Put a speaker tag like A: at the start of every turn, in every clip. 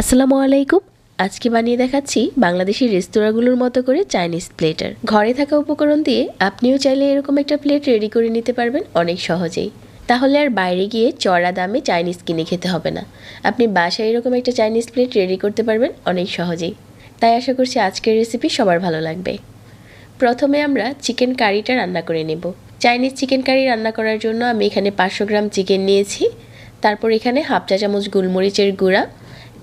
A: আসসালামু আলাইকুম। আজকে বানিয়ে দেখাচ্ছি বাংলাদেশি রেস্তোরাঁগুলোর মতো করে চাইনিজ প্লেটার। ঘরে থাকা উপকরণ দিয়ে আপনিও চাইলে এরকম একটা প্লেট রেডি করে নিতে পারবেন অনেক সহজেই। তাহলে আর বাইরে গিয়ে চড়া দামে চাইনিজ কিনে খেতে হবে না। আপনি বাসায় এরকম একটা চাইনিজ প্লেট রেডি করতে পারবেন অনেক সহজেই। তাই আশা করছি আজকের রেসিপি সবার ভালো লাগবে। প্রথমে আমরা চিকেন কারিটা রান্না করে নেব। চাইনিজ চিকেন কারি রান্না করার জন্য আমি এখানে পাঁচশো গ্রাম চিকেন নিয়েছি। তারপর এখানে হাফ চা চামচ গোলমরিচের গুঁড়া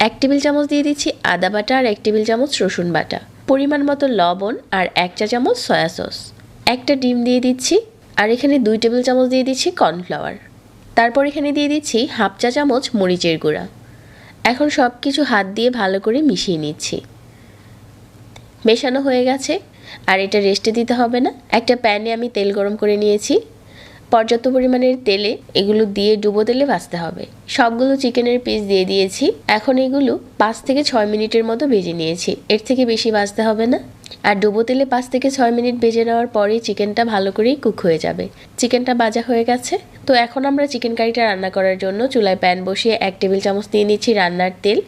A: এক টেবিল চামচ দিয়ে দিচ্ছি আদা বাটা আর এক টেবিল চামচ রসুন বাটা। পরিমাণ মতো লবণ আর এক চা চামচ সয়া সস। একটা ডিম দিয়ে দিচ্ছি আর এখানে দুই টেবিল চামচ দিয়ে দিচ্ছি কর্নফ্লাওয়ার। তারপর এখানে দিয়ে দিচ্ছি হাফ চা চামচ মরিচের গুঁড়া। এখন সব কিছু হাত দিয়ে ভালো করে মিশিয়ে নিচ্ছি। মেশানো হয়ে গেছে। আর এটা রেস্টে দিতে হবে না। একটা প্যানে আমি তেল গরম করে নিয়েছি। পর্যাপ্ত পরিমাণের তেলে এগুলো দিয়ে ডুবো তেলে ভাজতে হবে। সবগুলো চিকেনের পিস দিয়ে দিয়েছি। এখন এগুলো পাঁচ থেকে ছয় মিনিটের মতো ভেজে নিয়েছি। এর থেকে বেশি ভাজতে হবে না। আর ডুবো তেলে পাঁচ থেকে ছয় মিনিট ভেজে নেওয়ার পরেই চিকেনটা ভালো করেই কুক হয়ে যাবে। চিকেনটা ভাজা হয়ে গেছে। তো এখন আমরা চিকেন কারিটা রান্না করার জন্য চুলায় প্যান বসিয়ে এক টেবিল চামচ দিয়ে নিচ্ছি রান্নার তেল।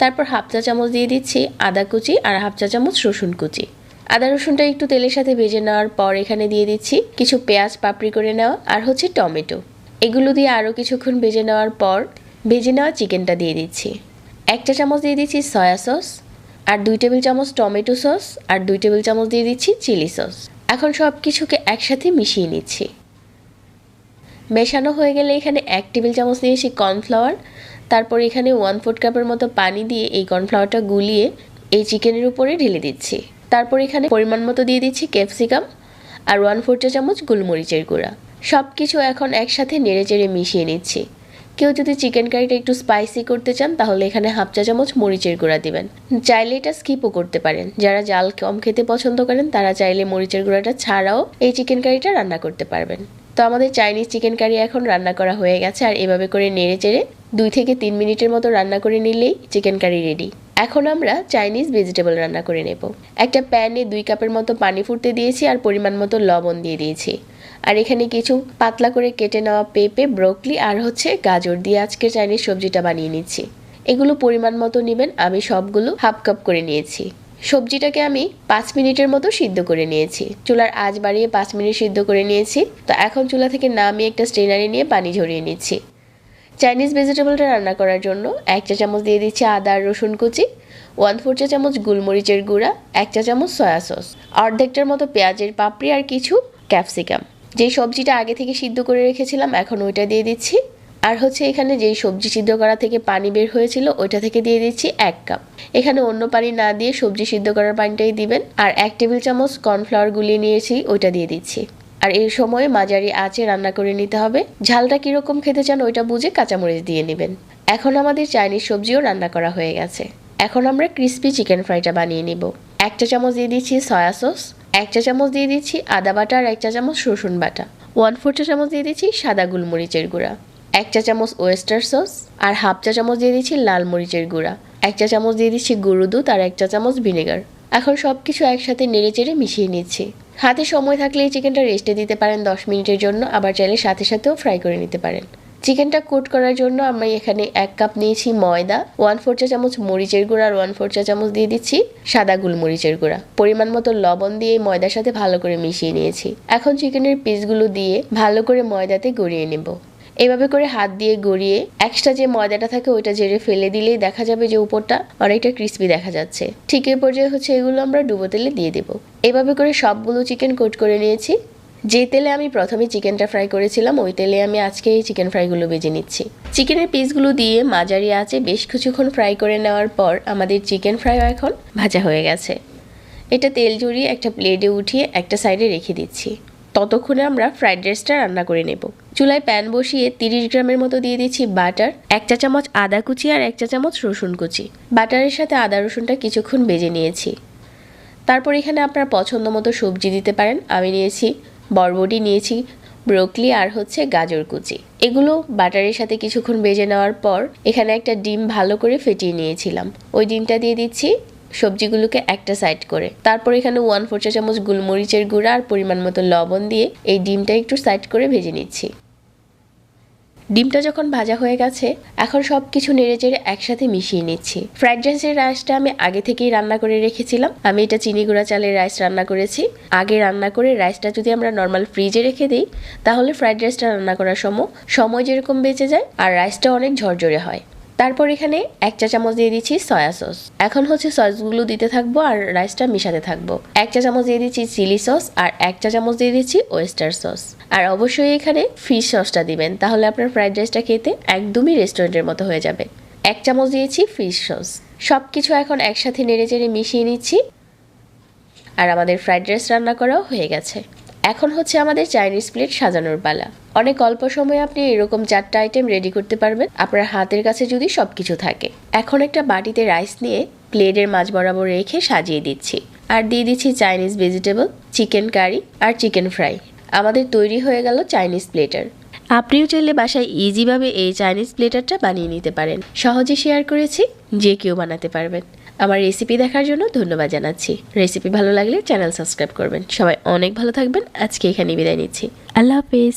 A: তারপর হাফ চা চামচ দিয়ে দিচ্ছি আদা কুচি আর হাফ চা চামচ রসুন কুচি। আদা রসুনটা একটু তেলের সাথে ভেজে নেওয়ার পর এখানে দিয়ে দিচ্ছি কিছু পেঁয়াজ পাপড়ি করে নেওয়া আর হচ্ছে টমেটো। এগুলো দিয়ে আরও কিছুক্ষণ ভেজে নেওয়ার পর ভেজে নেওয়া চিকেনটা দিয়ে দিচ্ছি। একটা চামচ দিয়ে দিচ্ছি সয়া সস আর দুই টেবিল চামচ টমেটো সস আর দুই টেবিল চামচ দিয়ে দিচ্ছি চিলি সস। এখন সব কিছুকে একসাথে মিশিয়ে নিচ্ছি। মেশানো হয়ে গেলে এখানে এক টেবিল চামচ নিয়েছি কর্নফ্লাওয়ার। তারপর এখানে ওয়ান ফোর্থ কাপের মতো পানি দিয়ে এই কর্নফ্লাওয়ারটা গুলিয়ে এই চিকেনের উপরে ঢেলে দিচ্ছি। তারপর এখানে পরিমাণ মতো দিয়ে দিচ্ছি ক্যাপসিকাম আর ওয়ান ফোর চা চামচ গোলমরিচের গুঁড়া। সব কিছু এখন একসাথে নেড়ে চেড়ে মিশিয়ে নিচ্ছি। কেউ যদি চিকেন কারিটা একটু স্পাইসি করতে চান, তাহলে এখানে হাফ চা চামচ মরিচের গুঁড়া দিবেন। চাইলে এটা স্কিপও করতে পারেন। যারা জাল কম খেতে পছন্দ করেন, তারা চাইলে মরিচের গুঁড়াটা ছাড়াও এই চিকেন কারিটা রান্না করতে পারবেন। তো আমাদের চাইনিজ চিকেন কারি এখন রান্না করা হয়ে গেছে, আর এভাবে করে নেড়ে চেড়ে দুই থেকে তিন মিনিটের মতো রান্না করে নিলেই চিকেন কারি রেডি এখন আমরা চাইনিজ ভেজিটেবল রান্না করে নেব। একটা প্যানে দুই কাপের মতো পানি ফুটতে দিয়েছি আর পরিমাণ মতো লবণ দিয়ে দিয়েছি। আর এখানে কিছু পাতলা করে কেটে নেওয়া পেঁপে, ব্রোকলি আর হচ্ছে গাজর দিয়ে আজকে চাইনিজ সবজিটা বানিয়ে নিচ্ছি। এগুলো পরিমাণ মতো নেবেন, আমি সবগুলো হাফ কাপ করে নিয়েছি। সবজিটাকে আমি পাঁচ মিনিটের মতো সিদ্ধ করে নিয়েছি। চুলার আজ বাড়িয়ে পাঁচ মিনিট সিদ্ধ করে নিয়েছি। তো এখন চুলা থেকে নামিয়ে একটা স্ট্রেনারে নিয়ে পানি ঝরিয়ে নিচ্ছি। চাইনিজ ভেজিটেবলটা রান্না করার জন্য এক চা চামচ দিয়ে দিচ্ছি আদা আর রসুন কুচি ওয়ান ফোর চা চামচ গোলমরিচের গুঁড়া, এক চা চামচ সয়া সস অর্ধেকটার মতো পেঁয়াজের পাপড়ি আর কিছু ক্যাপসিকাম যেই সবজিটা আগে থেকে সিদ্ধ করে রেখেছিলাম, এখন ওইটা দিয়ে দিচ্ছি। আর হচ্ছে এখানে যেই সবজি সিদ্ধ করা থেকে পানি বের হয়েছিল, ওইটা থেকে দিয়ে দিচ্ছি এক কাপ এখানে অন্য পানি না দিয়ে সবজি সিদ্ধ করার পানিটাই দিবেন। আর এক টেবিল চামচ কর্নফ্লাওয়ার গুলিয়ে নিয়েছি, ওইটা দিয়ে দিচ্ছি। আর এই সময়ে মাঝারি আঁচে রান্না করে নিতে হবে। ঝালটা কীরকম খেতে চান ওইটা বুঝে কাঁচামরিচ দিয়ে নেবেন। এখন আমাদের চাইনিজ সবজিও রান্না করা হয়ে গেছে। এখন আমরা ক্রিস্পি চিকেন ফ্রাইটা বানিয়ে নিব। এক চা চামচ দিয়ে দিচ্ছি সয়া সস, এক চা চামচ দিয়ে দিচ্ছি আদা বাটা আর এক চা চামচ রসুন বাটা। ওয়ান ফোর চা চামচ দিয়ে দিচ্ছি সাদা গোলমরিচের গুঁড়া। এক চা চামচ ওয়েস্টার সস আর হাফ চা চামচ দিয়ে দিচ্ছি লাল মরিচের গুঁড়া। এক চা চামচ দিয়ে দিচ্ছি গুঁড়ো দুধ আর এক চা চামচ ভিনেগার। এখন সব কিছু একসাথে নেড়ে চেড়ে মিশিয়ে নিচ্ছি। হাতে সময় থাকলে এই চিকেনটা রেস্টে দিতে পারেন দশ মিনিটের জন্য, আবার চাইলে সাথে সাথেও ফ্রাই করে নিতে পারেন। চিকেনটা কোট করার জন্য আমি এখানে এক কাপ নিয়েছি ময়দা ওয়ান ফোর চা চামচ মরিচের গুঁড়া আর ওয়ান ফোর চা চামচ দিয়ে দিচ্ছি সাদা গুলমরিচের গুঁড়া। পরিমাণ মতো লবণ দিয়ে ময়দার সাথে ভালো করে মিশিয়ে নিয়েছি। এখন চিকেনের পিসগুলো দিয়ে ভালো করে ময়দাতে গড়িয়ে নেব। এভাবে করে হাত দিয়ে গড়িয়ে এক্সট্রা যে ময়দাটা থাকে ওইটা জেরে ফেলে দিলেই দেখা যাবে যে উপরটা অনেকটা ক্রিস্পি দেখা যাচ্ছে। ঠিক এই পর্যায়ে হচ্ছে এগুলো আমরা ডুবো তেলে দিয়ে দেব। এভাবে করে সবগুলো চিকেন কোট করে নিয়েছি। যে তেলে আমি প্রথমে চিকেনটা ফ্রাই করেছিলাম, ওই তেলে আমি আজকে এই চিকেন ফ্রাইগুলো বেজে নিচ্ছি। চিকেনের পিসগুলো দিয়ে মাঝারি আছে বেশ কিছুক্ষণ ফ্রাই করে নেওয়ার পর আমাদের চিকেন ফ্রাইও এখন ভাজা হয়ে গেছে। এটা তেল জড়িয়ে একটা প্লেটে উঠিয়ে একটা সাইডে রেখে দিচ্ছি। ততক্ষণে আমরা ফ্রাইড রাইসটা রান্না করে নেব। চুলায় প্যান বসিয়ে তিরিশ গ্রামের মতো দিয়ে দিচ্ছি বাটার, এক চা চামচ আদা কুচি আর এক চা চামচ রসুন কুচি। বাটারের সাথে আদা রসুনটা কিছুক্ষণ বেজে নিয়েছি। তারপর এখানে আপনার পছন্দ মতো সবজি দিতে পারেন। আমি নিয়েছি বরবটি, নিয়েছি ব্রোকলি আর হচ্ছে গাজর কুচি। এগুলো বাটারের সাথে কিছুক্ষণ বেজে নেওয়ার পর এখানে একটা ডিম ভালো করে ফেটিয়ে নিয়েছিলাম। ওই ডিমটা দিয়ে দিচ্ছি সবজিগুলোকে একটা সাইড করে। তারপর এখানে ওয়ান ফোর চা চামচ গুলমরিচের গুঁড়া আর পরিমাণ মতো লবণ দিয়ে এই ডিমটা একটু সাইড করে ভেজে নিচ্ছি। ডিমটা যখন ভাজা হয়ে গেছে, এখন সব কিছু নেড়ে চেড়ে একসাথে মিশিয়ে নিচ্ছি। ফ্রাইড রাইসের রাইসটা আমি আগে থেকেই রান্না করে রেখেছিলাম। আমি এটা চিনি গুঁড়া চালের রাইস রান্না করেছি। আগে রান্না করে রাইসটা যদি আমরা নর্মাল ফ্রিজে রেখে দিই, তাহলে ফ্রাইড রাইসটা রান্না করার সময় সময় যেরকম বেঁচে যায় আর রাইসটা অনেক ঝরঝরে হয়। তারপর এখানে এক চা চামচ দিয়ে দিচ্ছি সয়া সস। এখন হচ্ছে সসগুলো দিতে থাকব আর রাইসটা মিশাতে থাকব। এক চা চামচ দিয়ে দিচ্ছি চিলি সস আর এক চা চামচ দিয়ে দিচ্ছি ওয়েস্টার সস। আর অবশ্যই এখানে ফিশ সসটা দিবেন, তাহলে আপনার ফ্রাইড রাইসটা খেতে একদমই রেস্টুরেন্টের মতো হয়ে যাবে। এক চামচ দিয়েছি ফিশ সস। সব কিছু এখন একসাথে নেড়ে চেড়ে মিশিয়ে নিচ্ছি। আর আমাদের ফ্রাইড রাইস রান্না করাও হয়ে গেছে। এখন হচ্ছে আমাদের চাইনিজ প্লেট সাজানোর পালা। অনেক অল্প সময়ে আপনি এরকম চারটা আইটেম রেডি করতে পারবেন। আপনার হাতের কাছে যদি সব কিছু থাকে। এখন একটা বাটিতে রাইস নিয়ে প্লেটের মাঝ বরাবর রেখে সাজিয়ে দিচ্ছি। আর দিয়ে দিচ্ছি চাইনিজ ভেজিটেবল চিকেন কারি আর চিকেন ফ্রাই আমাদের তৈরি হয়ে গেল চাইনিজ প্লেটার আপনিও চাইলে বাসায় ইজিভাবে এই চাইনিজ প্লেটারটা বানিয়ে নিতে পারেন। সহজে শেয়ার করেছি, যে কেউ বানাতে পারবেন। আমার রেসিপি দেখার জন্য ধন্যবাদ জানাচ্ছি। রেসিপি ভালো লাগলে চ্যানেল সাবস্ক্রাইব করবেন। সবাই অনেক ভালো থাকবেন। আজকে এখানে বিদায় নিচ্ছি। আল্লাহ হাফিজ।